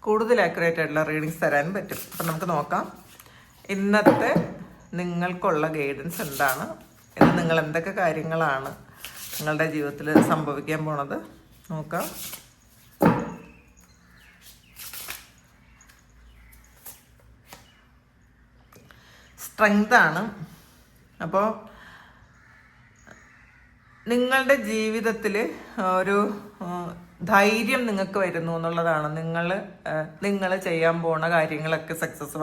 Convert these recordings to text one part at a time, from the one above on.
കൂടുതൽ ആക്യുറേറ്റ് ആയിട്ടുള്ള റീഡിങ്സ് തരാൻ പറ്റും. അപ്പം നമുക്ക് നോക്കാം. ഇന്നത്തെ നിങ്ങൾക്കുള്ള ഗൈഡൻസ് എന്താണ്? ഇന്ന് നിങ്ങൾ എന്തൊക്കെ കാര്യങ്ങളാണ് നിങ്ങളുടെ ജീവിതത്തിൽ സംഭവിക്കാൻ പോണത്? നോക്കാം. സ്ട്രെങ്ത് ആണ്. അപ്പോൾ നിങ്ങളുടെ ജീവിതത്തിൽ ഒരു ധൈര്യം നിങ്ങൾക്ക് വരുന്നു എന്നുള്ളതാണ്. നിങ്ങൾ നിങ്ങൾ ചെയ്യാൻ പോണ കാര്യങ്ങളൊക്കെ സക്സസ്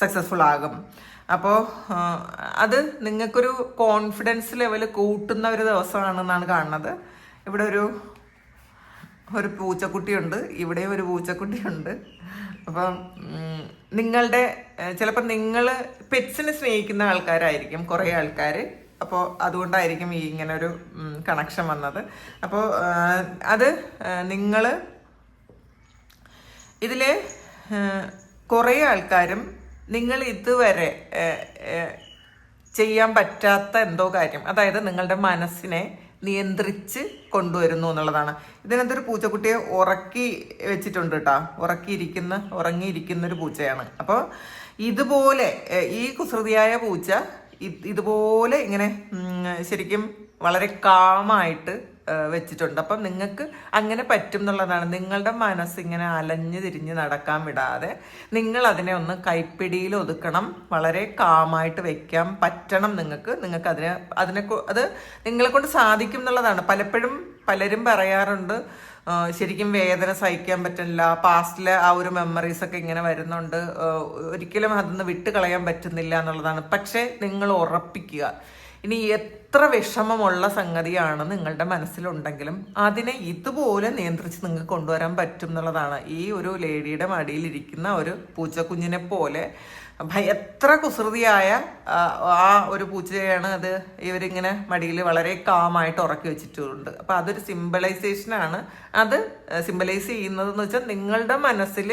സക്സസ്ഫുൾ ആകും. അപ്പോൾ അത് നിങ്ങൾക്കൊരു കോൺഫിഡൻസ് ലെവൽ കൂട്ടുന്ന ഒരു ദിവസമാണെന്നാണ് കാണുന്നത്. ഇവിടെ ഒരു ഒരു പൂച്ചക്കുട്ടിയുണ്ട്. ഇവിടെ ഒരു പൂച്ചക്കുട്ടിയുണ്ട്. അപ്പം നിങ്ങളുടെ ചിലപ്പോൾ നിങ്ങൾ പെറ്റ്സിനെ സ്നേഹിക്കുന്ന ആൾക്കാരായിരിക്കും കുറേ ആൾക്കാർ അപ്പോൾ അതുകൊണ്ടായിരിക്കും ഈ ഇങ്ങനെ ഒരു കണക്ഷൻ വന്നത്. അപ്പോൾ അത് നിങ്ങൾ ഇതിൽ കുറേ ആൾക്കാരും നിങ്ങൾ ഇതുവരെ ചെയ്യാൻ പറ്റാത്ത എന്തോ കാര്യം അതായത് നിങ്ങളുടെ മനസ്സിനെ നിയന്ത്രിച്ച് കൊണ്ടുവരുന്നു എന്നുള്ളതാണ്. ഇതിനകത്തൊരു പൂച്ചക്കുട്ടിയെ ഉറക്കി വെച്ചിട്ടുണ്ട് കേട്ടോ ഉറക്കിയിരിക്കുന്ന ഉറങ്ങിയിരിക്കുന്ന ഒരു പൂച്ചയാണ്. അപ്പോൾ ഇതുപോലെ ഈ കുസൃതിയായ പൂച്ച ഇതുപോലെ ഇങ്ങനെ ശരിക്കും വളരെ കാമായിട്ട് വെച്ചിട്ടുണ്ട്. അപ്പം നിങ്ങൾക്ക് അങ്ങനെ പറ്റും എന്നുള്ളതാണ്. നിങ്ങളുടെ മനസ്സിങ്ങനെ അലഞ്ഞു തിരിഞ്ഞ് നടക്കാൻ വിടാതെ നിങ്ങൾ അതിനെ ഒന്ന് കൈപ്പിടിയിൽ ഒതുക്കണം. വളരെ കാമായിട്ട് വെക്കാൻ പറ്റണം നിങ്ങൾക്ക്. നിങ്ങൾക്ക് അതിനെ അതിനെ അത് നിങ്ങളെ കൊണ്ട് സാധിക്കും എന്നുള്ളതാണ്. പലപ്പോഴും പലരും പറയാറുണ്ട് ശരിക്കും വേദന സഹിക്കാൻ പറ്റില്ല. പാസ്റ്റിലെ ആ ഒരു മെമ്മറീസ് ഒക്കെ ഇങ്ങനെ വരുന്നുണ്ട്. ഒരിക്കലും അതൊന്ന് വിട്ട് കളയാൻ പറ്റുന്നില്ല എന്നുള്ളതാണ്. പക്ഷേ നിങ്ങൾ ഉറപ്പിക്കുക. ഇനി എത്ര വിഷമമുള്ള സംഗതിയാണ് നിങ്ങളുടെ മനസ്സിലുണ്ടെങ്കിലും അതിനെ ഇതുപോലെ നിയന്ത്രിച്ച് നിങ്ങൾക്ക് കൊണ്ടുവരാൻ പറ്റും എന്നുള്ളതാണ്. ഈ ഒരു ലേഡിയുടെ മടിയിലിരിക്കുന്ന ഒരു പൂച്ചക്കുഞ്ഞിനെ പോലെ എത്ര കുസൃതിയായ ആ, ആ ഒരു പൂച്ചയാണ് അത് ഇവരിങ്ങനെ മടിയിൽ വളരെ കാമായിട്ട് ഉറക്കി വെച്ചിട്ടുണ്ട്. അപ്പോൾ അതൊരു സിമ്പിളൈസേഷനാണ് അത് സിമ്പിളൈസ് ചെയ്യുന്നതെന്ന് വെച്ചാൽ നിങ്ങളുടെ മനസ്സിൽ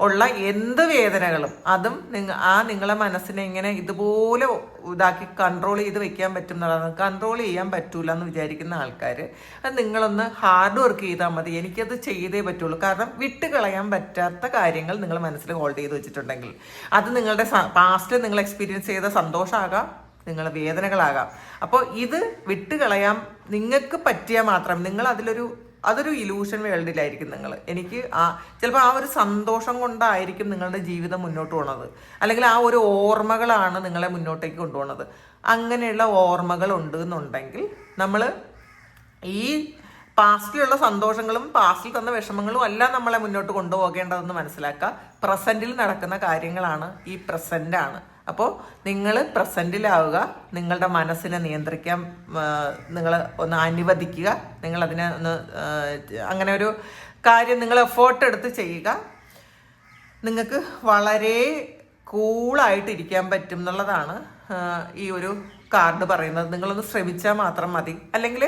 ഉള്ള എന്ത് വേദനകളും അതും നിങ്ങൾ ആ നിങ്ങളെ മനസ്സിനെ ഇങ്ങനെ ഇതുപോലെ ഇതാക്കി കൺട്രോൾ ചെയ്ത് വെക്കാൻ പറ്റും എന്നുള്ളതാണ് കൺട്രോൾ ചെയ്യാൻ പറ്റൂല എന്ന് വിചാരിക്കുന്ന ആൾക്കാർ അത് നിങ്ങളൊന്ന് ഹാർഡ് വർക്ക് ചെയ്താൽ മതി. എനിക്കത് ചെയ്തേ പറ്റുള്ളൂ. കാരണം വിട്ട് കളയാൻ പറ്റാത്ത കാര്യങ്ങൾ നിങ്ങൾ മനസ്സിൽ ഹോൾഡ് ചെയ്ത് വെച്ചിട്ടുണ്ടെങ്കിൽ. അത് നിങ്ങളുടെ പാസ്റ്റ് നിങ്ങൾ എക്സ്പീരിയൻസ് ചെയ്ത സന്തോഷമാകാം നിങ്ങൾ വേദനകളാകാം. അപ്പോൾ ഇത് വിട്ട് കളയാം. നിങ്ങൾക്ക് പറ്റിയാൽ മാത്രം. നിങ്ങൾ അതിലൊരു അതൊരു ഇലൂഷൻ വേൾഡിലായിരിക്കും നിങ്ങൾ എനിക്ക് ആ ചിലപ്പോൾ ആ ഒരു സന്തോഷം കൊണ്ടായിരിക്കും നിങ്ങളുടെ ജീവിതം മുന്നോട്ട് പോണത്. അല്ലെങ്കിൽ ആ ഒരു ഓർമ്മകളാണ് നിങ്ങളെ മുന്നോട്ടേക്ക് കൊണ്ടുപോകുന്നത് അങ്ങനെയുള്ള ഓർമ്മകൾ ഉണ്ട് എന്നുണ്ടെങ്കിൽ നമ്മൾ ഈ പാസ്റ്റിലുള്ള സന്തോഷങ്ങളും പാസ്റ്റിൽ തന്ന വിഷമങ്ങളും അല്ല നമ്മളെ മുന്നോട്ട് കൊണ്ടുപോകേണ്ടതെന്ന് മനസ്സിലാക്കുക. പ്രസന്റിൽ നടക്കുന്ന കാര്യങ്ങളാണ് ഈ പ്രസന്റ് ആണ്. അപ്പോൾ നിങ്ങൾ പ്രസന്റിലാവുക നിങ്ങളുടെ മനസ്സിനെ നിയന്ത്രിക്കാൻ നിങ്ങൾ ഒന്ന് അനുവദിക്കുക നിങ്ങൾ അതിനെ ഒന്ന് അങ്ങനെ ഒരു കാര്യം നിങ്ങൾ എഫേർട്ട് എടുത്ത് ചെയ്യുക. നിങ്ങൾക്ക് വളരെ കൂളായിട്ട് ഇരിക്കാൻ പറ്റും എന്നുള്ളതാണ് ഈ ഒരു കാർഡ് പറയുന്നത്. നിങ്ങളൊന്ന് ശ്രമിച്ചാൽ മാത്രം മതി. അല്ലെങ്കിൽ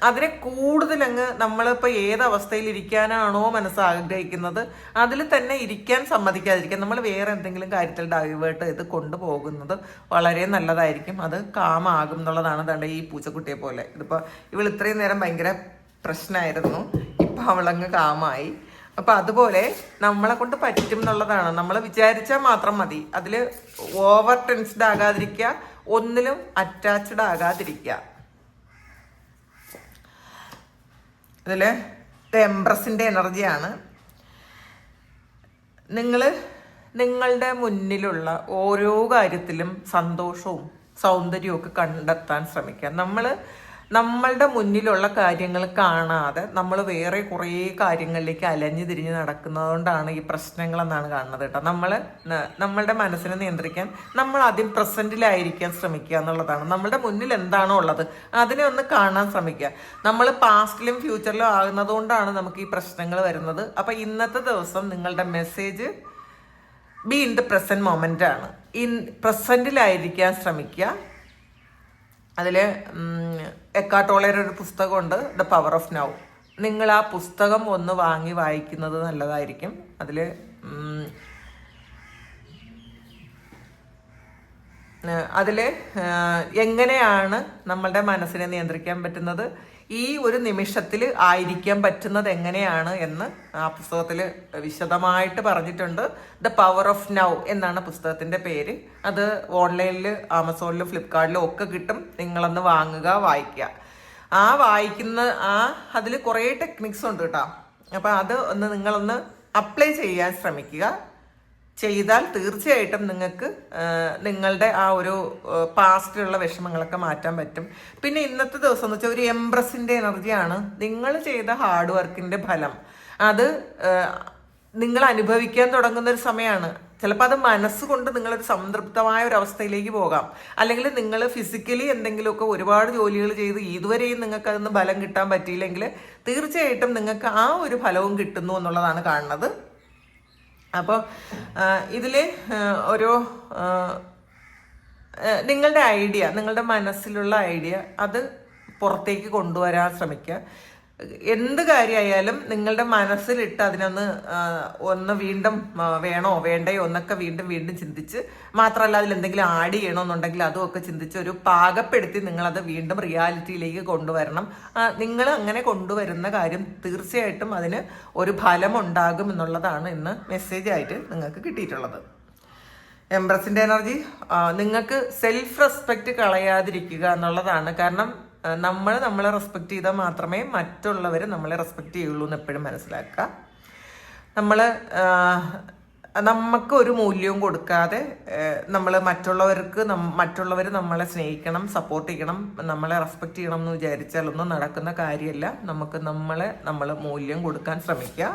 അതിനെ കൂടുതലങ്ങ് നമ്മളിപ്പോൾ ഏത് അവസ്ഥയിൽ ഇരിക്കാനാണോ മനസ്സ് ആഗ്രഹിക്കുന്നത് അതിൽ തന്നെ ഇരിക്കാൻ സമ്മതിക്കാതിരിക്കാൻ നമ്മൾ വേറെ എന്തെങ്കിലും കാര്യത്തിൽ ഡൈവേർട്ട് ചെയ്ത് കൊണ്ടുപോകുന്നത് വളരെ നല്ലതായിരിക്കും. അത് കാമാകും എന്നുള്ളതാണ് ദണ്ട ഈ പൂച്ചക്കുട്ടിയെ പോലെ. ഇതിപ്പോൾ ഇവൾ ഇത്രയും നേരം ഭയങ്കര പ്രശ്നമായിരുന്നു ഇപ്പം അവളങ്ങ് കാമായി. അപ്പം അതുപോലെ നമ്മളെ കൊണ്ട് പറ്റും എന്നുള്ളതാണ്. നമ്മൾ വിചാരിച്ചാൽ മാത്രം മതി. അതിൽ ഓവർ ടെൻസ്ഡ് ആകാതിരിക്കുക ഒന്നിലും അറ്റാച്ച്ഡ് ആകാതിരിക്കുക. ഇതിൽ എംപ്രസിന്റെ എനർജിയാണ് നിങ്ങൾ നിങ്ങളുടെ മുന്നിലുള്ള ഓരോ കാര്യത്തിലും സന്തോഷവും സൗന്ദര്യവും ഒക്കെ കണ്ടെത്താൻ ശ്രമിക്കുക. നമ്മൾ നമ്മളുടെ മുന്നിലുള്ള കാര്യങ്ങൾ കാണാതെ നമ്മൾ വേറെ കുറേ കാര്യങ്ങളിലേക്ക് അലഞ്ഞു തിരിഞ്ഞ് നടക്കുന്നതുകൊണ്ടാണ് ഈ പ്രശ്നങ്ങൾ എന്നാണ് കാണുന്നത് കേട്ടോ. നമ്മൾ നമ്മളുടെ മനസ്സിനെ നിയന്ത്രിക്കാൻ നമ്മൾ ആദ്യം പ്രസന്റിലായിരിക്കാൻ ശ്രമിക്കുക എന്നുള്ളതാണ്. നമ്മളുടെ മുന്നിൽ എന്താണോ ഉള്ളത് അതിനെ ഒന്ന് കാണാൻ ശ്രമിക്കുക. നമ്മൾ പാസ്റ്റിലും ഫ്യൂച്ചറിലും ആകുന്നത് കൊണ്ടാണ് നമുക്ക് ഈ പ്രശ്നങ്ങൾ വരുന്നത്. അപ്പം ഇന്നത്തെ ദിവസം നിങ്ങളുടെ message be in the present moment ആണ്. ഇൻ പ്രസന്റിലായിരിക്കാൻ ശ്രമിക്കുക. അതിൽ എക്കാട്ടോളയുടെ ഒരു പുസ്തകമുണ്ട് ദ പവർ ഓഫ് നൗ നിങ്ങൾ ആ പുസ്തകം ഒന്ന് വാങ്ങി വായിക്കുന്നത് നല്ലതായിരിക്കും. അതിൽ അതിൽ എങ്ങനെയാണ് നമ്മളുടെ മനസ്സിനെ നിയന്ത്രിക്കാൻ പറ്റുന്നത്? ഈ ഒരു നിമിഷത്തിൽ ആയിരിക്കാൻ പറ്റുന്നത് എങ്ങനെയാണ് എന്ന് ആ പുസ്തകത്തിൽ വിശദമായിട്ട് പറഞ്ഞിട്ടുണ്ട്. ദ പവർ ഓഫ് നൗ എന്നാണ് പുസ്തകത്തിന്റെ പേര്. അത് ഓൺലൈനിൽ ആമസോണിലും ഫ്ലിപ്കാർട്ടിലും ഒക്കെ കിട്ടും. നിങ്ങളൊന്ന് വാങ്ങുക വായിക്കുക. ആ വായിക്കുന്ന ആ അതിൽ കുറേ ടെക്നിക്സ് ഉണ്ട് കേട്ടോ. അപ്പോൾ അത് ഒന്ന് നിങ്ങളൊന്ന് അപ്ലൈ ചെയ്യാൻ ശ്രമിക്കുക. ചെയ്താൽ തീർച്ചയായിട്ടും നിങ്ങൾക്ക് നിങ്ങളുടെ ആ ഒരു പാസ്റ്റിലുള്ള വിഷമങ്ങളൊക്കെ മാറ്റാൻ പറ്റും. പിന്നെ ഇന്നത്തെ ദിവസം എന്ന് വെച്ചാൽ ഒരു എംബ്രസിന്റെ എനർജിയാണ് നിങ്ങൾ ചെയ്ത ഹാർഡ് വർക്കിന്റെ ഫലം. അത് നിങ്ങൾ അനുഭവിക്കാൻ തുടങ്ങുന്ന ഒരു സമയമാണ് ചിലപ്പോൾ അത് മനസ്സുകൊണ്ട് നിങ്ങളൊരു സംതൃപ്തമായ ഒരു അവസ്ഥയിലേക്ക് പോകാം. അല്ലെങ്കിൽ നിങ്ങൾ ഫിസിക്കലി എന്തെങ്കിലുമൊക്കെ ഒരുപാട് ജോലികൾ ചെയ്ത് ഇതുവരെയും നിങ്ങൾക്ക് അതൊന്നും ഫലം കിട്ടാൻ പറ്റിയില്ലെങ്കിൽ തീർച്ചയായിട്ടും നിങ്ങൾക്ക് ആ ഒരു ഫലവും കിട്ടുന്നു എന്നുള്ളതാണ് കാണുന്നത്. അപ്പോൾ ഇതിൽ ആ, നിങ്ങളുടെ ഐഡിയ നിങ്ങളുടെ മനസ്സിലുള്ള ഐഡിയ അത് പുറത്തേക്ക് കൊണ്ടുവരാൻ ശ്രമിക്കുക. എന്ത് കാര്യമായാലും നിങ്ങളുടെ മനസ്സിലിട്ട് അതിനൊന്ന് ഒന്ന് വീണ്ടും വേണോ വേണ്ടയോ എന്നൊക്കെ വീണ്ടും വീണ്ടും ചിന്തിച്ച് മാത്രമല്ല അതിൽ എന്തെങ്കിലും ആഡ് ചെയ്യണമെന്നുണ്ടെങ്കിൽ അതും ഒക്കെ ചിന്തിച്ച് ഒരു പാകപ്പെടുത്തി നിങ്ങളത് വീണ്ടും റിയാലിറ്റിയിലേക്ക് കൊണ്ടുവരണം. നിങ്ങൾ അങ്ങനെ കൊണ്ടുവരുന്ന കാര്യം തീർച്ചയായിട്ടും അതിന് ഒരു ഫലം ഉണ്ടാകും എന്നുള്ളതാണ് ഇന്ന് മെസ്സേജ് ആയിട്ട് നിങ്ങൾക്ക് കിട്ടിയിട്ടുള്ളത്. എംബ്രസിന്റെ എനർജി നിങ്ങൾക്ക് സെൽഫ് റെസ്പെക്റ്റ് കളയാതിരിക്കുക എന്നുള്ളതാണ്. കാരണം നമ്മൾ നമ്മളെ റെസ്പെക്ട് ചെയ്താൽ മാത്രമേ മറ്റുള്ളവർ നമ്മളെ റെസ്പെക്ട് ചെയ്യുള്ളൂ എന്ന് എപ്പോഴും മനസ്സിലാക്കുക. നമ്മൾ നമുക്ക് ഒരു മൂല്യവും കൊടുക്കാതെ നമ്മൾ മറ്റുള്ളവർക്ക് മറ്റുള്ളവർ നമ്മളെ സ്നേഹിക്കണം സപ്പോർട്ട് ചെയ്യണം നമ്മളെ റെസ്പെക്ട് ചെയ്യണം എന്ന് വിചാരിച്ചാലൊന്നും നടക്കുന്ന കാര്യമല്ല. നമുക്ക് നമ്മളെ നമ്മൾ മൂല്യം കൊടുക്കാൻ ശ്രമിക്കുക.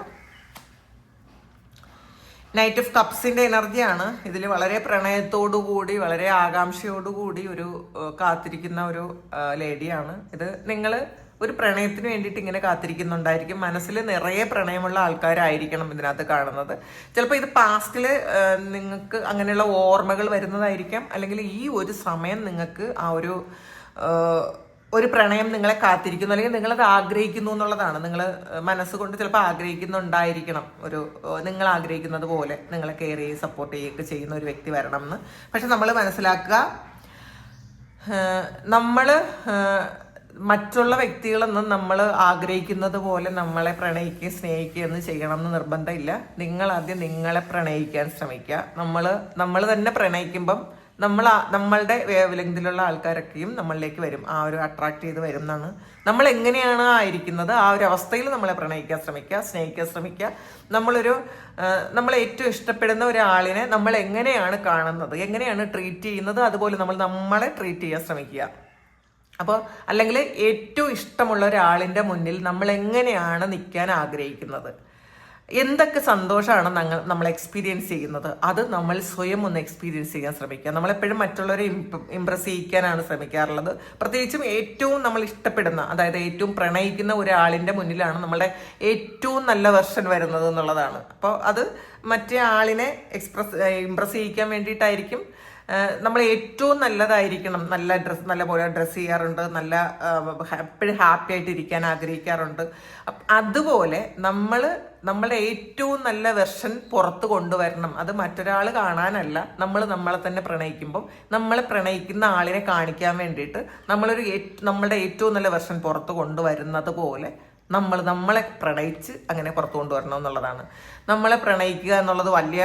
നൈറ്റ് ഓഫ് കപ്സിന്റെ എനർജിയാണ് ഇതിൽ വളരെ പ്രണയത്തോടു കൂടി വളരെ ആകാംക്ഷയോടു കൂടി ഒരു കാത്തിരിക്കുന്ന ഒരു ലേഡിയാണ് ഇത് നിങ്ങൾ ഒരു പ്രണയത്തിന് വേണ്ടിയിട്ട് ഇങ്ങനെ കാത്തിരിക്കുന്നുണ്ടായിരിക്കും. മനസ്സിൽ നിറയെ പ്രണയമുള്ള ആൾക്കാരായിരിക്കണം ഇതിനകത്ത് കാണുന്നത്. ചിലപ്പോൾ ഇത് പാസ്റ്റിൽ നിങ്ങൾക്ക് അങ്ങനെയുള്ള ഓർമ്മകൾ വരുന്നതായിരിക്കാം. അല്ലെങ്കിൽ ഈ ഒരു സമയം നിങ്ങൾക്ക് ആ ഒരു ഒരു പ്രണയം നിങ്ങളെ കാത്തിരിക്കുന്നു അല്ലെങ്കിൽ നിങ്ങളത് ആഗ്രഹിക്കുന്നു എന്നുള്ളതാണ്. നിങ്ങൾ മനസ്സുകൊണ്ട് ചിലപ്പോൾ ആഗ്രഹിക്കുന്നുണ്ടായിരിക്കണം. ഒരു നിങ്ങൾ ആഗ്രഹിക്കുന്നത് പോലെ നിങ്ങളെ കെയർ ചെയ്യുകയും സപ്പോർട്ട് ചെയ്യുകയൊക്കെ ചെയ്യുന്ന ഒരു വ്യക്തി വരണം എന്ന് പക്ഷെ നമ്മൾ മനസ്സിലാക്കുക നമ്മൾ മറ്റുള്ള വ്യക്തികളൊന്നും നമ്മൾ ആഗ്രഹിക്കുന്നത് പോലെ നമ്മളെ പ്രണയിക്കുകയും സ്നേഹിക്കുകയും ഒന്നും ചെയ്യണം എന്ന് നിർബന്ധമില്ല. നിങ്ങൾ ആദ്യം നിങ്ങളെ പ്രണയിക്കാൻ ശ്രമിക്കുക. നമ്മൾ നമ്മൾ തന്നെ പ്രണയിക്കുമ്പം നമ്മൾ നമ്മളുടെ വേവലെങ്കിലുള്ള ആൾക്കാരൊക്കെയും നമ്മളിലേക്ക് വരും. ആ ഒരു അട്രാക്ട് ചെയ്ത് വരും എന്നാണ്. നമ്മൾ എങ്ങനെയാണ് ആയിരിക്കുന്നത് ആ ഒരു അവസ്ഥയിൽ നമ്മളെ പ്രണയിക്കാൻ ശ്രമിക്കുക സ്നേഹിക്കാൻ ശ്രമിക്കുക. നമ്മളൊരു നമ്മൾ ഏറ്റവും ഇഷ്ടപ്പെടുന്ന ഒരാളിനെ നമ്മൾ എങ്ങനെയാണ് കാണുന്നത്? എങ്ങനെയാണ് ട്രീറ്റ് ചെയ്യുന്നത്? അതുപോലെ നമ്മൾ നമ്മളെ ട്രീറ്റ് ചെയ്യാൻ ശ്രമിക്കുക. അപ്പോൾ അല്ലെങ്കിൽ ഏറ്റവും ഇഷ്ടമുള്ള ഒരാളിന്റെ മുന്നിൽ നമ്മൾ എങ്ങനെയാണ് നിൽക്കാൻ ആഗ്രഹിക്കുന്നത്? എന്തൊക്കെ സന്തോഷമാണ് ഞങ്ങൾ നമ്മൾ എക്സ്പീരിയൻസ് ചെയ്യുന്നത്? അത് നമ്മൾ സ്വയം ഒന്ന് എക്സ്പീരിയൻസ് ചെയ്യാൻ ശ്രമിക്കുക. നമ്മളെപ്പോഴും മറ്റുള്ളവരെ ഇംപ്രസ് ചെയ്യിക്കാനാണ് ശ്രമിക്കാറുള്ളത്. പ്രത്യേകിച്ചും ഏറ്റവും നമ്മൾ ഇഷ്ടപ്പെടുന്ന അതായത് ഏറ്റവും പ്രണയിക്കുന്ന ഒരാളിന്റെ മുന്നിലാണ് നമ്മുടെ ഏറ്റവും നല്ല വെർഷൻ വരുന്നത് എന്നുള്ളതാണ്. അപ്പോൾ അത് മറ്റേ ആളിനെ എക്സ്പ്രസ് ഇംപ്രസ് ചെയ്യിക്കാൻ വേണ്ടിയിട്ടായിരിക്കും. നമ്മൾ ഏറ്റവും നല്ലതായിരിക്കണം. നല്ല ഡ്രസ് നല്ല പോലെ ഡ്രസ്സ് ചെയ്യാറുണ്ട്. നല്ല എപ്പോഴും ഹാപ്പി ആയിട്ട് ഇരിക്കാൻ ആഗ്രഹിക്കാറുണ്ട്. അതുപോലെ നമ്മൾ നമ്മളുടെ ഏറ്റവും നല്ല വെർഷൻ പുറത്ത് കൊണ്ടുവരണം. അത് മറ്റൊരാൾ കാണാനല്ല. നമ്മൾ നമ്മളെ തന്നെ പ്രണയിക്കുമ്പോൾ നമ്മളെ പ്രണയിക്കുന്ന ആളിനെ കാണിക്കാൻ വേണ്ടിയിട്ട് നമ്മളൊരു നമ്മളുടെ ഏറ്റവും നല്ല വെർഷൻ പുറത്ത് കൊണ്ടുവരുന്നത് പോലെ നമ്മൾ നമ്മളെ പ്രണയിച്ച് അങ്ങനെ പുറത്ത് കൊണ്ടുവരണം എന്നുള്ളതാണ്. നമ്മളെ പ്രണയിക്കുക എന്നുള്ളത് വലിയ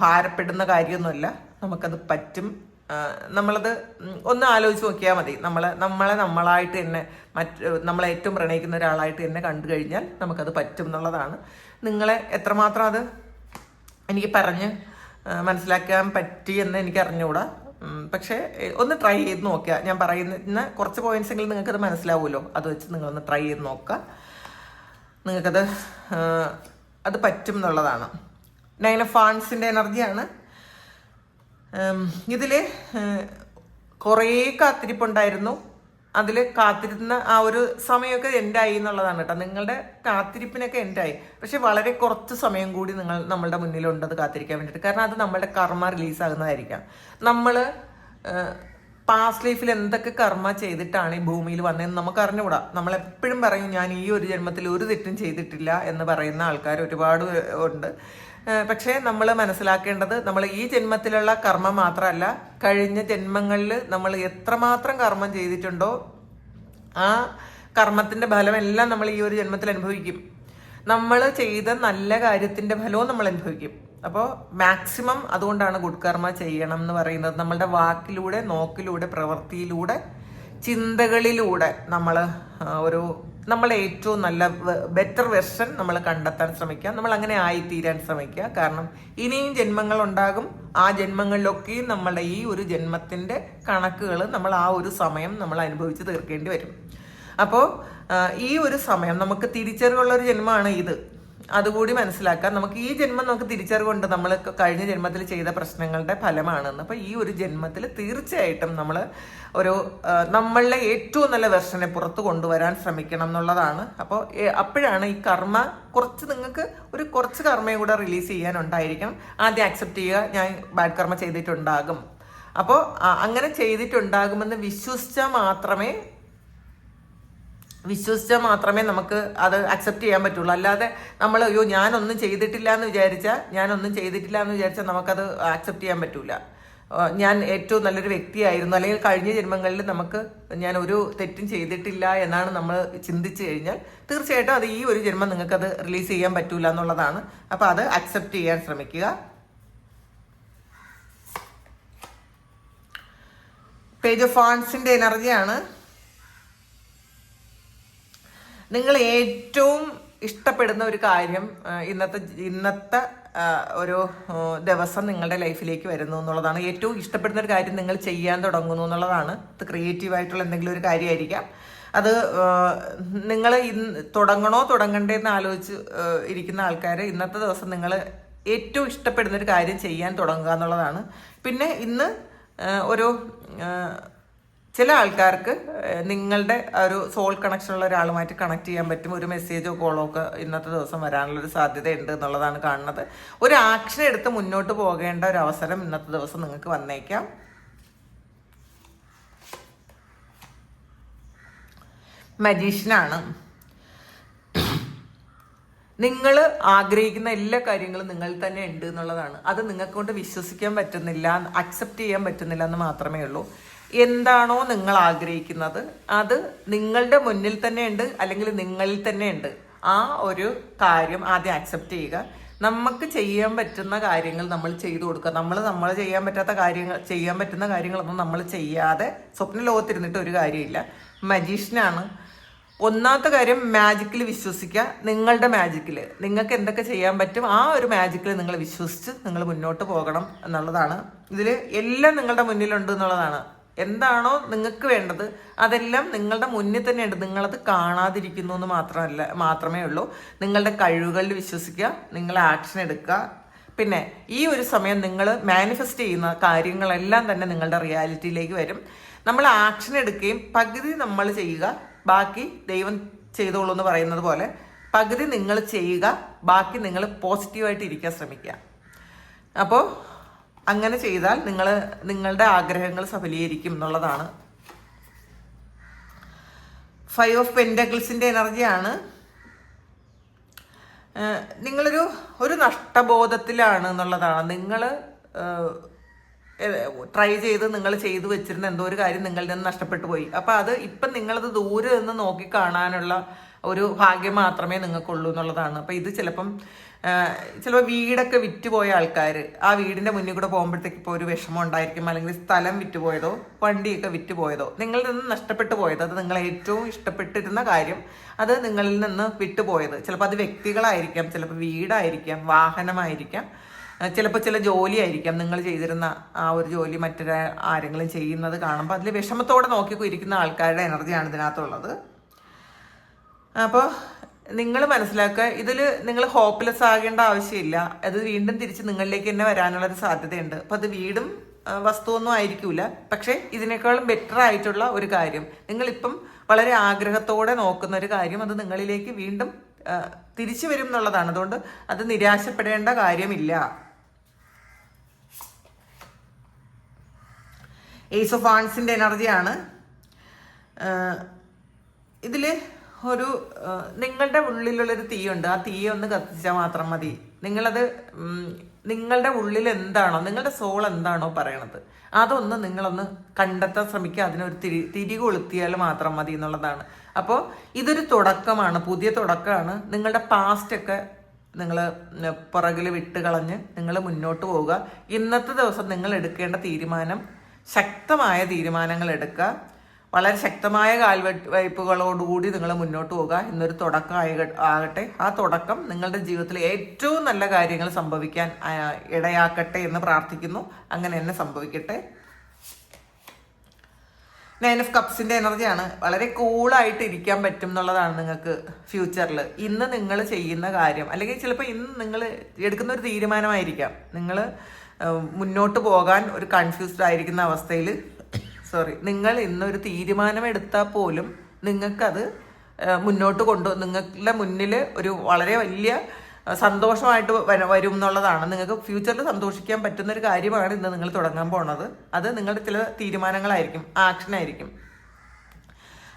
ഭാരപ്പെടുന്ന കാര്യമൊന്നുമല്ല. നമുക്കത് പറ്റും. നമ്മളത് ഒന്ന് ആലോചിച്ച് നോക്കിയാൽ മതി. നമ്മളെ നമ്മളെ നമ്മളായിട്ട് തന്നെ മറ്റ് നമ്മളെ ഏറ്റവും പ്രണയിക്കുന്ന ഒരാളായിട്ട് തന്നെ കണ്ടു കഴിഞ്ഞാൽ നമുക്കത് പറ്റും എന്നുള്ളതാണ്. നിങ്ങളെ എത്രമാത്രം അത് എനിക്ക് പറഞ്ഞ് മനസ്സിലാക്കാൻ പറ്റി എന്ന് എനിക്ക് അറിഞ്ഞുകൂടാ പക്ഷേ ഒന്ന് ട്രൈ ചെയ്ത് നോക്കുക ഞാൻ പറയുന്ന കുറച്ച് പോയിന്റ്സ് എങ്കിലും നിങ്ങൾക്കത് മനസ്സിലാവുമല്ലോ. അത് വെച്ച് നിങ്ങളൊന്ന് ട്രൈ ചെയ്ത് നോക്കുക നിങ്ങൾക്കത് അത് പറ്റും എന്നുള്ളതാണ്. നൈൻ ഓഫ് ഫാൻസിന്റെ എനർജിയാണ് ഇതിൽ കുറേ കാത്തിരിപ്പുണ്ടായിരുന്നു. അതിൽ കാത്തിരുന്ന ആ ഒരു സമയമൊക്കെ എൻഡായി എന്നുള്ളതാണ് കേട്ടോ. നിങ്ങളുടെ കാത്തിരിപ്പിനൊക്കെ എൻഡായി പക്ഷെ വളരെ കുറച്ച് സമയം കൂടി നിങ്ങൾ നമ്മളുടെ മുന്നിലുണ്ടത് കാത്തിരിക്കാൻ വേണ്ടിയിട്ട്. കാരണം അത് നമ്മളുടെ കർമ്മ റിലീസാകുന്നതായിരിക്കാം. നമ്മൾ പാസ്റ്റ് ലൈഫിൽ എന്തൊക്കെ കർമ്മ ചെയ്തിട്ടാണ് ഈ ഭൂമിയിൽ വന്നതെന്ന് നമുക്ക് അറിഞ്ഞുകൂടാ നമ്മൾ എപ്പോഴും പറയും ഞാൻ ഈ ഒരു ജന്മത്തിൽ ഒരു തെറ്റും ചെയ്തിട്ടില്ല എന്ന് പറയുന്ന ആൾക്കാർ ഒരുപാട് ഉണ്ട്. പക്ഷേ നമ്മൾ മനസ്സിലാക്കേണ്ടത് നമ്മൾ ഈ ജന്മത്തിലുള്ള കർമ്മം മാത്രമല്ല കഴിഞ്ഞ ജന്മങ്ങളിൽ നമ്മൾ എത്രമാത്രം കർമ്മം ചെയ്തിട്ടുണ്ടോ ആ കർമ്മത്തിന്റെ ഫലമെല്ലാം നമ്മൾ ഈ ഒരു ജന്മത്തിൽ അനുഭവിക്കും. നമ്മൾ ചെയ്ത നല്ല കാര്യത്തിന്റെ ഫലവും നമ്മൾ അനുഭവിക്കും. അപ്പോൾ മാക്സിമം അതുകൊണ്ടാണ് ഗുഡ് കർമ്മ ചെയ്യണം എന്ന് പറയുന്നത്. നമ്മളുടെ വാക്കിലൂടെ നോക്കിലൂടെ പ്രവൃത്തിയിലൂടെ ചിന്തകളിലൂടെ നമ്മൾ ഒരു നമ്മളെ ഏറ്റവും നല്ല ബെറ്റർ വെർഷൻ നമ്മൾ കണ്ടെത്താൻ ശ്രമിക്കുക. നമ്മൾ അങ്ങനെ ആയിത്തീരാൻ ശ്രമിക്കുക. കാരണം ഇനിയും ജന്മങ്ങൾ ഉണ്ടാകും ആ ജന്മങ്ങളിലൊക്കെയും നമ്മളുടെ ഈ ഒരു ജന്മത്തിന്റെ കണക്കുകൾ നമ്മൾ ആ ഒരു സമയം നമ്മൾ അനുഭവിച്ച് തീർക്കേണ്ടി വരും. അപ്പോൾ ഈ ഒരു സമയം നമുക്ക് തിരിച്ചറിവുള്ള ഒരു ജന്മമാണ് ഇത്. അതുകൂടി മനസ്സിലാക്കാം. നമുക്ക് ഈ ജന്മം നമുക്ക് തിരിച്ചറിവുണ്ട്. നമ്മൾ കഴിഞ്ഞ ജന്മത്തിൽ ചെയ്ത പ്രശ്നങ്ങളുടെ ഫലമാണെന്ന്. അപ്പോൾ ഈ ഒരു ജന്മത്തിൽ തീർച്ചയായിട്ടും നമ്മൾ ഒരു നമ്മളുടെ ഏറ്റവും നല്ല വെർഷനെ പുറത്തു കൊണ്ടുവരാൻ ശ്രമിക്കണം എന്നുള്ളതാണ്. അപ്പോൾ അപ്പോഴാണ് ഈ കർമ്മ കുറച്ച് നിങ്ങൾക്ക് ഒരു കുറച്ച് കർമ്മയും കൂടെ റിലീസ് ചെയ്യാനുണ്ടായിരിക്കണം. ആദ്യം അക്സെപ്റ്റ് ചെയ്യുക ഞാൻ ബാഡ് കർമ്മ ചെയ്തിട്ടുണ്ടാകും. അപ്പോൾ അങ്ങനെ ചെയ്തിട്ടുണ്ടാകുമെന്ന് വിശ്വസിച്ചാൽ മാത്രമേ വിശ്വസിച്ചാൽ മാത്രമേ നമുക്ക് അത് അക്സെപ്റ്റ് ചെയ്യാൻ പറ്റുള്ളൂ. അല്ലാതെ നമ്മൾ അയ്യോ ഞാനൊന്നും ചെയ്തിട്ടില്ല എന്ന് വിചാരിച്ചാൽ ഞാനൊന്നും ചെയ്തിട്ടില്ല എന്ന് വിചാരിച്ചാൽ നമുക്കത് അക്സെപ്റ്റ് ചെയ്യാൻ പറ്റില്ല ഞാൻ ഏറ്റവും നല്ലൊരു വ്യക്തിയായിരുന്നു. അല്ലെങ്കിൽ കഴിഞ്ഞ ജന്മങ്ങളിൽ നമുക്ക് ഞാൻ ഒരു തെറ്റും ചെയ്തിട്ടില്ല എന്നാണ് നമ്മൾ ചിന്തിച്ചു കഴിഞ്ഞാൽ തീർച്ചയായിട്ടും അത് ഈ ഒരു ജന്മം നിങ്ങൾക്കത് റിലീസ് ചെയ്യാൻ പറ്റൂല എന്നുള്ളതാണ്. അപ്പോൾ അത് അക്സെപ്റ്റ് ചെയ്യാൻ ശ്രമിക്കുക. പേജ് ഓഫ് ഫാൻസിന്റെ എനർജിയാണ് നിങ്ങൾ ഏറ്റവും ഇഷ്ടപ്പെടുന്ന ഒരു കാര്യം ഇന്നത്തെ ഇന്നത്തെ ഒരു ദിവസം നിങ്ങളുടെ ലൈഫിലേക്ക് വരുന്നു എന്നുള്ളതാണ്. ഏറ്റവും ഇഷ്ടപ്പെടുന്ന ഒരു കാര്യം നിങ്ങൾ ചെയ്യാൻ തുടങ്ങുന്നു എന്നുള്ളതാണ്. ഇത് ക്രിയേറ്റീവ് ആയിട്ടുള്ള എന്തെങ്കിലും ഒരു കാര്യമായിരിക്കാം. അത് നിങ്ങൾ ഇന്ന് തുടങ്ങണോ തുടങ്ങണ്ടേ എന്ന് ആലോചിച്ച് ഇരിക്കുന്ന ആൾക്കാർ ഇന്നത്തെ ദിവസം നിങ്ങൾ ഏറ്റവും ഇഷ്ടപ്പെടുന്ന ഒരു കാര്യം ചെയ്യാൻ തുടങ്ങുക എന്നുള്ളതാണ്. പിന്നെ ഇന്ന് ഒരു ചില ആൾക്കാർക്ക് നിങ്ങളുടെ ഒരു സോൾ കണക്ഷൻ ഉള്ള ഒരാളുമായിട്ട് കണക്ട് ചെയ്യാൻ പറ്റും. ഒരു മെസ്സേജോ കോളോ ഒക്കെ ഇന്നത്തെ ദിവസം വരാനുള്ള വരാനുള്ളൊരു സാധ്യതയുണ്ട് എന്നുള്ളതാണ് കാണുന്നത്. ഒരു ആക്ഷൻ എടുത്ത് മുന്നോട്ട് പോകേണ്ട ഒരു അവസരം ഇന്നത്തെ ദിവസം നിങ്ങൾക്ക് വന്നേക്കാം. മജീഷ്യനാണ്. നിങ്ങൾ ആഗ്രഹിക്കുന്ന എല്ലാ കാര്യങ്ങളും നിങ്ങൾ തന്നെ ഉണ്ട് എന്നുള്ളതാണ്. അത് നിങ്ങൾക്കൊണ്ട് വിശ്വസിക്കാൻ പറ്റുന്നില്ല അക്സെപ്റ്റ് ചെയ്യാൻ പറ്റുന്നില്ല എന്ന് മാത്രമേ ഉള്ളൂ. എന്താണോ നിങ്ങൾ ആഗ്രഹിക്കുന്നത് അത് നിങ്ങളുടെ മുന്നിൽ തന്നെ ഉണ്ട് അല്ലെങ്കിൽ നിങ്ങളിൽ തന്നെ ഉണ്ട് ആ ഒരു കാര്യം ആദ്യം അക്സെപ്റ്റ് ചെയ്യുക. നമുക്ക് ചെയ്യാൻ പറ്റുന്ന കാര്യങ്ങൾ നമ്മൾ ചെയ്തു കൊടുക്കുക. നമ്മൾ നമ്മൾ ചെയ്യാൻ പറ്റാത്ത കാര്യങ്ങൾ ചെയ്യാൻ പറ്റുന്ന കാര്യങ്ങളൊന്നും നമ്മൾ ചെയ്യാതെ സ്വപ്ന ലോകത്തിരുന്നിട്ട് ഒരു കാര്യമില്ല. മജീഷ്യനാണ് ഒന്നാമത്തെ കാര്യം മാജിക്കിൽ വിശ്വസിക്കുക. നിങ്ങളുടെ മാജിക്കിൽ നിങ്ങൾക്ക് എന്തൊക്കെ ചെയ്യാൻ പറ്റും ആ ഒരു മാജിക്കിൽ നിങ്ങൾ വിശ്വസിച്ച് നിങ്ങൾ മുന്നോട്ട് പോകണം എന്നുള്ളതാണ്. ഇതിൽ എല്ലാം നിങ്ങളുടെ മുന്നിലുണ്ട് എന്നുള്ളതാണ്. എന്താണോ നിങ്ങൾക്ക് വേണ്ടത് അതെല്ലാം നിങ്ങളുടെ മുന്നിൽ തന്നെയുണ്ട്. നിങ്ങളത് കാണാതിരിക്കുന്നു എന്ന് മാത്രമല്ല മാത്രമേ ഉള്ളൂ. നിങ്ങളുടെ കഴിവുകളിൽ വിശ്വസിക്കുക നിങ്ങൾ ആക്ഷൻ എടുക്കുക. പിന്നെ ഈ ഒരു സമയം നിങ്ങൾ മാനിഫെസ്റ്റ് ചെയ്യുന്ന കാര്യങ്ങളെല്ലാം തന്നെ നിങ്ങളുടെ റിയാലിറ്റിയിലേക്ക് വരും. നമ്മൾ ആക്ഷൻ എടുക്കുകയും പകുതി നമ്മൾ ചെയ്യുക ബാക്കി ദൈവം ചെയ്തോളൂ എന്ന് പറയുന്നത് പോലെ പകുതി നിങ്ങൾ ചെയ്യുക ബാക്കി നിങ്ങൾ പോസിറ്റീവായിട്ട് ഇരിക്കാൻ ശ്രമിക്കുക. അപ്പോൾ അങ്ങനെ ചെയ്താൽ നിങ്ങൾ നിങ്ങളുടെ ആഗ്രഹങ്ങൾ സഫലീകരിക്കും എന്നുള്ളതാണ്. ഫൈവ് ഓഫ് പെൻഡക്കിൾസിന്റെ എനർജിയാണ്. നിങ്ങളൊരു ഒരു നഷ്ടബോധത്തിലാണ് എന്നുള്ളതാണ്. നിങ്ങൾ ട്രൈ ചെയ്ത് നിങ്ങൾ ചെയ്തു വെച്ചിരുന്ന എന്തോ ഒരു കാര്യം നിങ്ങളിൽ നിന്ന് നഷ്ടപ്പെട്ടു പോയി. അപ്പം അത് ഇപ്പം നിങ്ങളത് ദൂരെ നിന്ന് നോക്കി കാണാനുള്ള ഒരു ഭാഗ്യം മാത്രമേ നിങ്ങൾക്കുള്ളൂ എന്നുള്ളതാണ്. അപ്പം ഇത് ചിലപ്പം ചിലപ്പോൾ വീടൊക്കെ വിറ്റുപോയ ആൾക്കാർ ആ വീടിന്റെ മുന്നിൽ കൂടെ പോകുമ്പോഴത്തേക്ക് ഇപ്പോൾ ഒരു വിഷമം ഉണ്ടായിരിക്കും. അല്ലെങ്കിൽ സ്ഥലം വിറ്റുപോയതോ വണ്ടിയൊക്കെ വിറ്റുപോയതോ നിങ്ങളിൽ നിന്ന് നഷ്ടപ്പെട്ടു പോയത് അത് നിങ്ങൾ ഏറ്റവും ഇഷ്ടപ്പെട്ടിരുന്ന കാര്യം അത് നിങ്ങളിൽ നിന്ന് വിട്ടുപോയത്. ചിലപ്പോൾ അത് വ്യക്തികളായിരിക്കാം ചിലപ്പോൾ വീടായിരിക്കാം വാഹനമായിരിക്കാം ചിലപ്പോൾ ചില ജോലി ആയിരിക്കാം നിങ്ങൾ ചെയ്തിരുന്ന ആ ഒരു ജോലി മറ്റൊരു ആരെങ്കിലും ചെയ്യുന്നത് കാണുമ്പോൾ അതിൽ വിഷമത്തോടെ നോക്കി ആൾക്കാരുടെ എനർജിയാണ് ഇതിനകത്തുള്ളത്. അപ്പോൾ നിങ്ങൾ മനസ്സിലാക്കുക ഇതിൽ നിങ്ങൾ ഹോപ്പ്ലെസ് ആകേണ്ട ആവശ്യമില്ല. അത് വീണ്ടും തിരിച്ച് നിങ്ങളിലേക്ക് തന്നെ വരാനുള്ളൊരു സാധ്യതയുണ്ട്. അപ്പോൾ അത് വീടും വസ്തു വസ്തുവൊന്നും ആയിരിക്കില്ല പക്ഷേ ഇതിനേക്കാളും ബെറ്റർ ആയിട്ടുള്ള ഒരു കാര്യം നിങ്ങളിപ്പം വളരെ ആഗ്രഹത്തോടെ നോക്കുന്ന ഒരു കാര്യം അത് നിങ്ങളിലേക്ക് വീണ്ടും തിരിച്ചു വരും എന്നുള്ളതാണ്. അതുകൊണ്ട് അത് നിരാശപ്പെടേണ്ട കാര്യമില്ല. ഏസ് ഓഫ് ആൺസിന്റെ എനർജിയാണ് ഇതിൽ ഒരു നിങ്ങളുടെ ഉള്ളിലുള്ളൊരു തീയുണ്ട്. ആ തീയെ ഒന്ന് കത്തിച്ചാൽ മാത്രം മതി. നിങ്ങളത് നിങ്ങളുടെ ഉള്ളിൽ എന്താണോ നിങ്ങളുടെ സോൾ എന്താണോ പറയണത് അതൊന്ന് നിങ്ങളൊന്ന് കണ്ടെത്താൻ ശ്രമിക്കുക. അതിനൊരു തിരി തിരി കൊളുത്തിയാൽ മാത്രം മതി എന്നുള്ളതാണ്. അപ്പോൾ ഇതൊരു തുടക്കമാണ് പുതിയ തുടക്കമാണ്. നിങ്ങളുടെ പാസ്റ്റൊക്കെ നിങ്ങൾ പുറകിൽ വിട്ട് കളഞ്ഞ് നിങ്ങൾ മുന്നോട്ട് പോവുക. ഇന്നത്തെ ദിവസം നിങ്ങൾ എടുക്കേണ്ട തീരുമാനം ശക്തമായ തീരുമാനങ്ങൾ എടുക്കുക. വളരെ ശക്തമായ കാൽവയ്പ്പുകളോടുകൂടി നിങ്ങൾ മുന്നോട്ട് പോകുക എന്നൊരു തുടക്കം ആകട്ടെ. ആ തുടക്കം നിങ്ങളുടെ ജീവിതത്തിലെ ഏറ്റവും നല്ല കാര്യങ്ങൾ സംഭവിക്കാൻ ഇടയാക്കട്ടെ എന്ന് പ്രാർത്ഥിക്കുന്നു. അങ്ങനെ തന്നെ സംഭവിക്കട്ടെ. നയൻ ഓഫ് കപ്സിന്റെ എനർജിയാണ്. വളരെ കൂളായിട്ട് ഇരിക്കാൻ പറ്റും എന്നുള്ളതാണ് നിങ്ങൾക്ക് ഫ്യൂച്ചറിൽ ഇന്ന് നിങ്ങൾ ചെയ്യുന്ന കാര്യം അല്ലെങ്കിൽ ചിലപ്പോൾ ഇന്ന് നിങ്ങൾ എടുക്കുന്ന ഒരു തീരുമാനമായിരിക്കാം. നിങ്ങൾ മുന്നോട്ട് പോകാൻ ഒരു കൺഫ്യൂസ്ഡ് ആയിരിക്കുന്ന അവസ്ഥയിൽ സോറി നിങ്ങൾ ഇന്നൊരു തീരുമാനം എടുത്താൽ പോലും നിങ്ങൾക്കത് മുന്നോട്ട് കൊണ്ടു നിങ്ങളുടെ മുന്നിൽ ഒരു വളരെ വലിയ സന്തോഷമായിട്ട് വര- വരും എന്നുള്ളതാണ് നിങ്ങൾക്ക് ഫ്യൂച്ചറിൽ സന്തോഷിക്കാൻ പറ്റുന്ന ഒരു കാര്യമാണ് ഇന്ന് നിങ്ങൾ തുടങ്ങാൻ പോണത്. അത് നിങ്ങളുടെ ചില തീരുമാനങ്ങളായിരിക്കും ആക്ഷൻ ആയിരിക്കും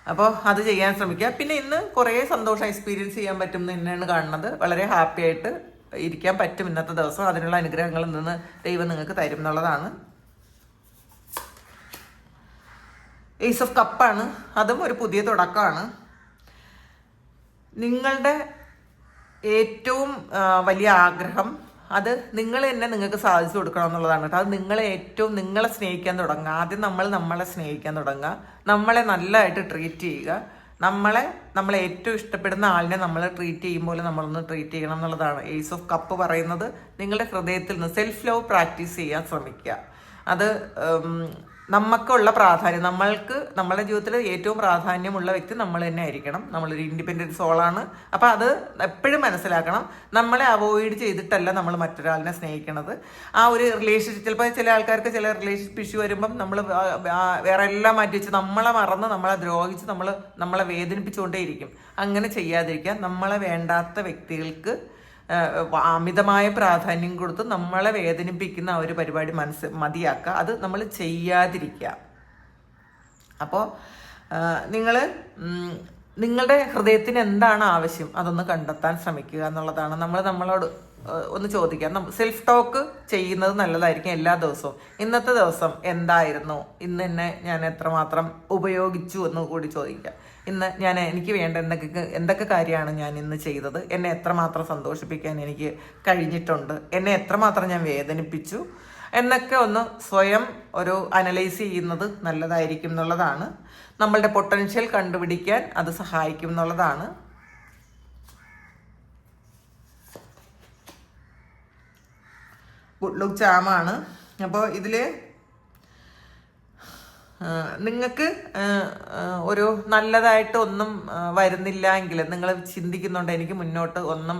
അപ്പോൾ അത് ചെയ്യാൻ ശ്രമിക്കുക. പിന്നെ ഇന്ന് കുറേ സന്തോഷം എക്സ്പീരിയൻസ് ചെയ്യാൻ പറ്റും എന്ന് തന്നെയാണ് കാണുന്നത്. വളരെ ഹാപ്പി ആയിട്ട് ഇരിക്കാൻ പറ്റും ഇന്നത്തെ ദിവസം. അതിനുള്ള അനുഗ്രഹങ്ങൾ നിന്ന് ദൈവം നിങ്ങൾക്ക് തരും എന്നുള്ളതാണ്. ഏസ് ഓഫ് കപ്പാണ് അതും ഒരു പുതിയ തുടക്കമാണ്. നിങ്ങളുടെ ഏറ്റവും വലിയ ആഗ്രഹം അത് നിങ്ങൾ തന്നെ നിങ്ങൾക്ക് സാധിച്ചു കൊടുക്കണം എന്നുള്ളതാണ് കേട്ടോ. അത് നിങ്ങളെ ഏറ്റവും നിങ്ങളെ സ്നേഹിക്കാൻ തുടങ്ങുക. ആദ്യം നമ്മൾ നമ്മളെ സ്നേഹിക്കാൻ തുടങ്ങുക. നമ്മളെ നല്ലതായിട്ട് ട്രീറ്റ് ചെയ്യുക. നമ്മളെ നമ്മളെ ഏറ്റവും ഇഷ്ടപ്പെടുന്ന ആളിനെ നമ്മൾ ട്രീറ്റ് ചെയ്യുമ്പോൾ നമ്മളൊന്ന് ട്രീറ്റ് ചെയ്യണം എന്നുള്ളതാണ് ഏസ് ഓഫ് കപ്പ് പറയുന്നത്. നിങ്ങളുടെ ഹൃദയത്തിൽ നിന്ന് സെൽഫ് ലവ് പ്രാക്ടീസ് ചെയ്യാൻ ശ്രമിക്കുക. അത് നമുക്കുള്ള പ്രാധാന്യം നമ്മൾക്ക് നമ്മുടെ ജീവിതത്തിൽ ഏറ്റവും പ്രാധാന്യമുള്ള വ്യക്തി നമ്മൾ തന്നെ ആയിരിക്കണം. നമ്മളൊരു ഇൻഡിപെൻഡന്റ് സോളാണ് അപ്പോൾ അത് എപ്പോഴും മനസ്സിലാക്കണം. നമ്മളെ അവോയ്ഡ് ചെയ്തിട്ടല്ല നമ്മൾ മറ്റൊരാളിനെ സ്നേഹിക്കണത്. ആ ഒരു റിലേഷൻഷിപ്പ് ചിലപ്പോൾ ചില ആൾക്കാർക്ക് ചില റിലേഷൻഷിപ്പ് ഇഷ്യൂ വരുമ്പം നമ്മൾ വേറെ എല്ലാം മാറ്റി വെച്ച് നമ്മളെ മറന്ന് നമ്മളെ ദ്രോഹിച്ച് നമ്മൾ നമ്മളെ വേദനിപ്പിച്ചുകൊണ്ടേയിരിക്കും. അങ്ങനെ ചെയ്യാതിരിക്കുക നമ്മളെ വേണ്ടാത്ത വ്യക്തികൾക്ക് അമിതമായ പ്രാധാന്യം കൊടുത്ത് നമ്മളെ വേദനിപ്പിക്കുന്ന ഒരു പരിപാടി മനസ്സ് മതിയാക്കുക. അത് നമ്മൾ ചെയ്യാതിരിക്കുക. അപ്പോൾ നിങ്ങൾ നിങ്ങളുടെ ഹൃദയത്തിന് എന്താണ് ആവശ്യം? അതൊന്ന് കണ്ടെത്താൻ ശ്രമിക്കുക എന്നുള്ളതാണ്. നമ്മൾ നമ്മളോട് ഒന്ന് ചോദിക്കാം. സെൽഫ് ടോക്ക് ചെയ്യുന്നത് നല്ലതായിരിക്കും എല്ലാ ദിവസവും. ഇന്നത്തെ ദിവസം എന്തായിരുന്നു? ഇന്ന് എന്നെ ഞാൻ എത്രമാത്രം ഉപയോഗിച്ചു എന്ന് കൂടി ചോദിക്കുക ഇന്ന് ഞാൻ എനിക്ക് വേണ്ട എന്തൊക്കെ എന്തൊക്കെ കാര്യമാണ് ഞാൻ ഇന്ന് ചെയ്തത്? എന്നെ എത്രമാത്രം സന്തോഷിപ്പിക്കാൻ എനിക്ക് കഴിഞ്ഞിട്ടുണ്ട്? എന്നെ എത്രമാത്രം ഞാൻ വേദനിപ്പിച്ചു? എന്നൊക്കെ ഒന്ന് സ്വയം ഒരു അനലൈസ് ചെയ്യുന്നത് നല്ലതായിരിക്കും എന്നുള്ളതാണ്. നമ്മളുടെ പൊട്ടൻഷ്യൽ കണ്ടുപിടിക്കാൻ അത് സഹായിക്കും എന്നുള്ളതാണ്. ഗുഡ് ലുക്ക് ചാമാണ് അപ്പോൾ ഇതിൽ നിങ്ങൾക്ക് ഒരു നല്ലതായിട്ട് ഒന്നും വരുന്നില്ല എങ്കിൽ നിങ്ങൾ ചിന്തിക്കുന്നുണ്ട് എനിക്ക് മുന്നോട്ട് ഒന്നും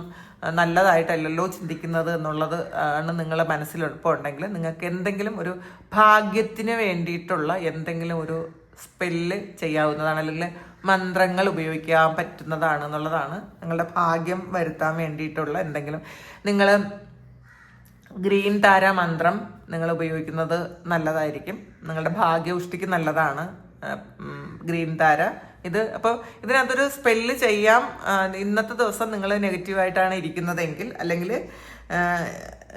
നല്ലതായിട്ടല്ലല്ലോ ചിന്തിക്കുന്നത് എന്നുള്ളത് ആണ് നിങ്ങളെ മനസ്സിൽ എളുപ്പമുണ്ടെങ്കിൽ നിങ്ങൾക്ക് എന്തെങ്കിലും ഒരു ഭാഗ്യത്തിന് വേണ്ടിയിട്ടുള്ള എന്തെങ്കിലും ഒരു സ്പെല്ല് ചെയ്യാവുന്നതാണ് അല്ലെങ്കിൽ മന്ത്രങ്ങൾ ഉപയോഗിക്കാൻ പറ്റുന്നതാണ് എന്നുള്ളതാണ് നിങ്ങളുടെ ഭാഗ്യം വരുത്താൻ വേണ്ടിയിട്ടുള്ള എന്തെങ്കിലും. നിങ്ങൾ ഗ്രീൻ താര മന്ത്രം നിങ്ങൾ ഉപയോഗിക്കുന്നത് നല്ലതായിരിക്കും. നിങ്ങളുടെ ഭാഗ്യപുഷ്ടിക്ക് നല്ലതാണ്. ഗ്രീൻ താര. ഇത് അപ്പോൾ ഇതിനകത്തൊരു സ്പെല്ല് ചെയ്യാം. ഇന്നത്തെ ദിവസം നിങ്ങൾ നെഗറ്റീവായിട്ടാണ് ഇരിക്കുന്നതെങ്കിൽ അല്ലെങ്കിൽ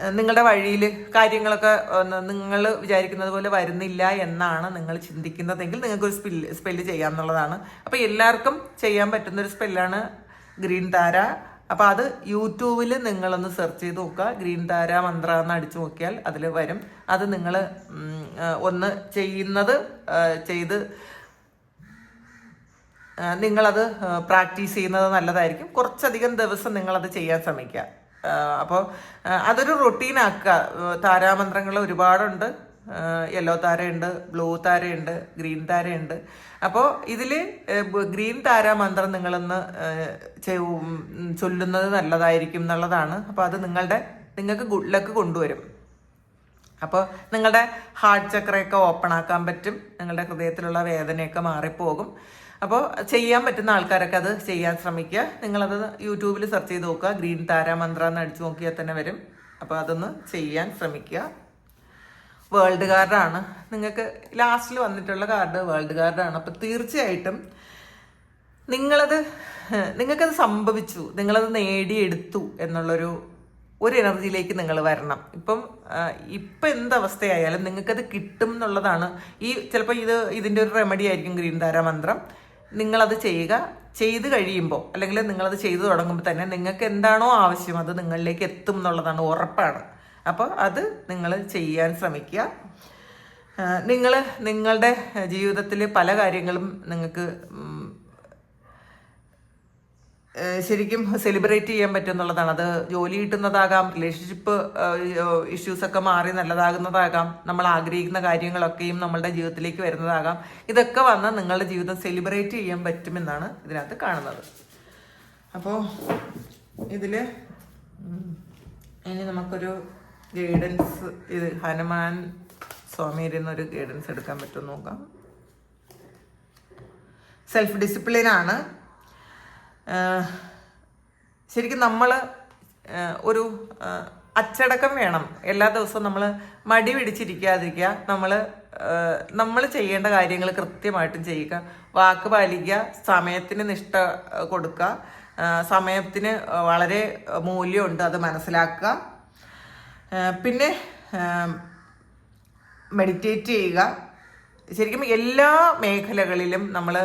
നിങ്ങളുടെ വഴിയിൽ കാര്യങ്ങളൊക്കെ നിങ്ങൾ വിചാരിക്കുന്നത് പോലെ വരുന്നില്ല എന്നാണ് നിങ്ങൾ ചിന്തിക്കുന്നതെങ്കിൽ നിങ്ങൾക്കൊരു സ്പെല്ല് സ്പെല്ല് ചെയ്യാമെന്നുള്ളതാണ് അപ്പോൾ എല്ലാവർക്കും ചെയ്യാൻ പറ്റുന്നൊരു സ്പെല്ലാണ് ഗ്രീൻ താര. അപ്പോൾ അത് യൂട്യൂബിൽ നിങ്ങളൊന്ന് സെർച്ച് ചെയ്ത് നോക്കുക. ഗ്രീൻ താര മന്ത്ര എന്ന് അടിച്ചു നോക്കിയാൽ അതിൽ വരും. അത് നിങ്ങൾ ഒന്ന് ചെയ്യുന്നത് ചെയ്ത് നിങ്ങളത് പ്രാക്ടീസ് ചെയ്യുന്നത് നല്ലതായിരിക്കും. കുറച്ചധികം ദിവസം നിങ്ങളത് ചെയ്യാൻ ശ്രമിക്കുക. അപ്പോൾ അതൊരു റൊട്ടീനാക്കുക താരാമന്ത്രങ്ങൾ ഒരുപാടുണ്ട്. യെല്ലോ താരയുണ്ട് ബ്ലൂ താരയുണ്ട് ഗ്രീൻ താരയുണ്ട്. അപ്പോൾ ഇതിൽ ഗ്രീൻ താര മന്ത്രം നിങ്ങളൊന്ന് ചൊല്ലുന്നത് നല്ലതായിരിക്കും എന്നുള്ളതാണ്. അപ്പോൾ അത് നിങ്ങളുടെ നിങ്ങൾക്ക് ഗുഡ് ലക്ക് കൊണ്ടുവരും. അപ്പോൾ നിങ്ങളുടെ ഹാർട്ട് ചക്രയൊക്കെ ഓപ്പൺ ആക്കാൻ പറ്റും. നിങ്ങളുടെ ഹൃദയത്തിലുള്ള വേദനയൊക്കെ മാറിപ്പോകും. അപ്പോൾ ചെയ്യാൻ പറ്റുന്ന ആൾക്കാരൊക്കെ അത് ചെയ്യാൻ ശ്രമിക്കുക. നിങ്ങളത് യൂട്യൂബിൽ സെർച്ച് ചെയ്ത് നോക്കുക. ഗ്രീൻ താര മന്ത്രം എന്ന് അടിച്ചു നോക്കിയാൽ തന്നെ വരും. അപ്പോൾ അതൊന്ന് ചെയ്യാൻ ശ്രമിക്കുക. വേൾഡ് കാർഡാണ് നിങ്ങൾക്ക് ലാസ്റ്റിൽ വന്നിട്ടുള്ള കാർഡ് വേൾഡ് കാർഡാണ് അപ്പം തീർച്ചയായിട്ടും നിങ്ങളത് നിങ്ങൾക്കത് സംഭവിച്ചു. നിങ്ങളത് നേടിയെടുത്തു എന്നുള്ളൊരു ഒരു എനർജിയിലേക്ക് നിങ്ങൾ വരണം. ഇപ്പം ഇപ്പം എന്തവസ്ഥയായാലും നിങ്ങൾക്കത് കിട്ടും എന്നുള്ളതാണ്. ഈ ചിലപ്പോൾ ഇത് ഇതിന്റെ ഒരു റെമഡി ആയിരിക്കും ഗ്രീൻ താര മന്ത്രം. നിങ്ങളത് ചെയ്യുക. ചെയ്ത് കഴിയുമ്പോൾ അല്ലെങ്കിൽ നിങ്ങളത് ചെയ്തു തുടങ്ങുമ്പോൾ തന്നെ നിങ്ങൾക്ക് എന്താണോ ആവശ്യം അത് നിങ്ങളിലേക്ക് എത്തും എന്നുള്ളതാണ് ഉറപ്പാണ്. അപ്പോൾ അത് നിങ്ങൾ ചെയ്യാൻ ശ്രമിക്കുക. നിങ്ങൾ നിങ്ങളുടെ ജീവിതത്തിൽ പല കാര്യങ്ങളും നിങ്ങൾക്ക് ശരിക്കും സെലിബ്രേറ്റ് ചെയ്യാൻ പറ്റും എന്നുള്ളതാണ് അത് ജോലി കിട്ടുന്നതാകാം റിലേഷൻഷിപ്പ് ഇഷ്യൂസൊക്കെ മാറി നല്ലതാകുന്നതാകാം നമ്മൾ ആഗ്രഹിക്കുന്ന കാര്യങ്ങളൊക്കെയും നമ്മളുടെ ജീവിതത്തിലേക്ക് വരുന്നതാകാം. ഇതൊക്കെ വന്നാൽ നിങ്ങളുടെ ജീവിതം സെലിബ്രേറ്റ് ചെയ്യാൻ പറ്റുമെന്നാണ് ഇതിനകത്ത് കാണുന്നത്. അപ്പോൾ ഇതിൽ ഇനി നമുക്കൊരു ഗൈഡൻസ് ഇത് ഹനുമാൻ സ്വാമിയിൽ നിന്നൊരു ഗൈഡൻസ് എടുക്കാൻ പറ്റും നോക്കാം. സെൽഫ് ഡിസിപ്ലിൻ ആണ് ശരിക്കും നമ്മൾ ഒരു അച്ചടക്കം വേണം. എല്ലാ ദിവസവും നമ്മൾ മടി പിടിച്ചിരിക്കാതിരിക്കുക നമ്മൾ നമ്മൾ ചെയ്യേണ്ട കാര്യങ്ങൾ കൃത്യമായിട്ടും ചെയ്യുക വാക്ക് പാലിക്കുക സമയത്തിന് നിഷ്ഠ കൊടുക്കുക സമയത്തിന് വളരെ മൂല്യമുണ്ട് അത് മനസ്സിലാക്കുക. പിന്നെ മെഡിറ്റേറ്റ് ചെയ്യുക. ശരിക്കും എല്ലാ മേഖലകളിലും നമ്മൾ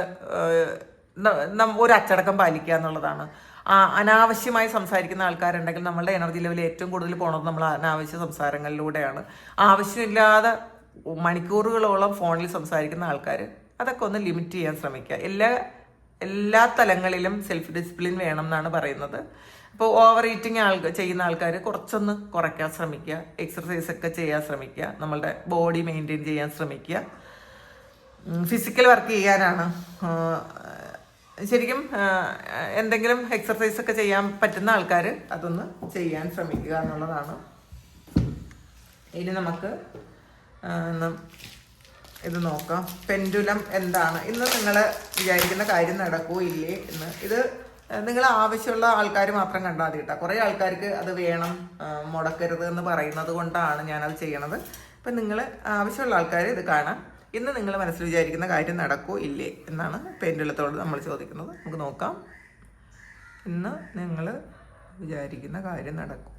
ഒരു അച്ചടക്കം പാലിക്കുക എന്നുള്ളതാണ്. അനാവശ്യമായി സംസാരിക്കുന്ന ആൾക്കാരുണ്ടെങ്കിൽ നമ്മളുടെ എനർജി ലെവൽ ഏറ്റവും കൂടുതൽ പോണത് നമ്മൾ അനാവശ്യ സംസാരങ്ങളിലൂടെയാണ്. ആവശ്യമില്ലാതെ മണിക്കൂറുകളോളം ഫോണിൽ സംസാരിക്കുന്ന ആൾക്കാർ അതൊക്കെ ഒന്ന് ലിമിറ്റ് ചെയ്യാൻ ശ്രമിക്കുക. എല്ലാ എല്ലാ തലങ്ങളിലും സെൽഫ് ഡിസിപ്ലിൻ വേണം എന്നാണ് പറയുന്നത്. അപ്പോൾ ഓവർ ഈറ്റിംഗ് ആൾ ചെയ്യുന്ന ആൾക്കാർ കുറച്ചൊന്ന് കുറയ്ക്കാൻ ശ്രമിക്കുക. എക്സർസൈസ് ഒക്കെ ചെയ്യാൻ ശ്രമിക്കുക. നമ്മളുടെ ബോഡി മെയിന്റെയിൻ ചെയ്യാൻ ശ്രമിക്കുക. ഫിസിക്കൽ വർക്ക് ചെയ്യാനാണ്. ശരിക്കും എന്തെങ്കിലും എക്സർസൈസ് ഒക്കെ ചെയ്യാൻ പറ്റുന്ന ആൾക്കാർ അതൊന്ന് ചെയ്യാൻ ശ്രമിക്കുക എന്നുള്ളതാണ്. ഇനി നമുക്ക് ഇത് നോക്കാം. പെൻഡുലം എന്താണ്? ഇന്ന് നിങ്ങൾ വിചാരിക്കുന്ന കാര്യം നടക്കുമോ ഇല്ലേ എന്ന്. ഇത് നിങ്ങൾ ആവശ്യമുള്ള ആൾക്കാർ മാത്രം കണ്ടാൽ മതി കേട്ടോ. കുറേ ആൾക്കാർക്ക് അത് വേണം മുടക്കരുത് എന്ന് പറയുന്നത് കൊണ്ടാണ് ഞാനത് ചെയ്യണത്. അപ്പം നിങ്ങൾ ആവശ്യമുള്ള ആൾക്കാർ ഇത് കാണാം. ഇന്ന് നിങ്ങൾ മനസ്സിൽ വിചാരിക്കുന്ന കാര്യം നടക്കുമോ ഇല്ലേ എന്നാണ് പെൻഡുലത്തോട് നമ്മൾ ചോദിക്കുന്നത്. നമുക്ക് നോക്കാം. ഇന്ന് നിങ്ങൾ വിചാരിക്കുന്ന കാര്യം നടക്കും.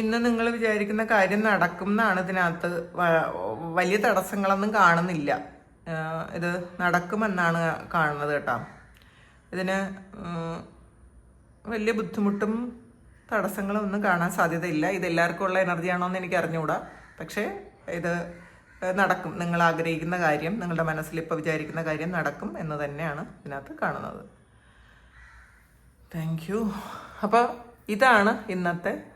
ഇന്ന് നിങ്ങൾ വിചാരിക്കുന്ന കാര്യം നടക്കും എന്നാണ് ഇതിനകത്ത് വലിയ തടസ്സങ്ങളൊന്നും കാണുന്നില്ല. ഇത് നടക്കുമെന്നാണ് കാണുന്നത് കേട്ടോ. ഇതിന് വലിയ ബുദ്ധിമുട്ടും തടസ്സങ്ങളും ഒന്നും കാണാൻ സാധ്യതയില്ല. ഇതെല്ലാവർക്കും ഉള്ള എനർജി എന്ന് എനിക്ക് അറിഞ്ഞുകൂടാ. പക്ഷേ ഇത് നടക്കും. നിങ്ങൾ ആഗ്രഹിക്കുന്ന കാര്യം നിങ്ങളുടെ മനസ്സിൽ ഇപ്പോൾ വിചാരിക്കുന്ന കാര്യം നടക്കും എന്ന് തന്നെയാണ് ഇതിനകത്ത് കാണുന്നത്. താങ്ക് യു അപ്പോൾ ഇതാണ് ഇന്നത്തെ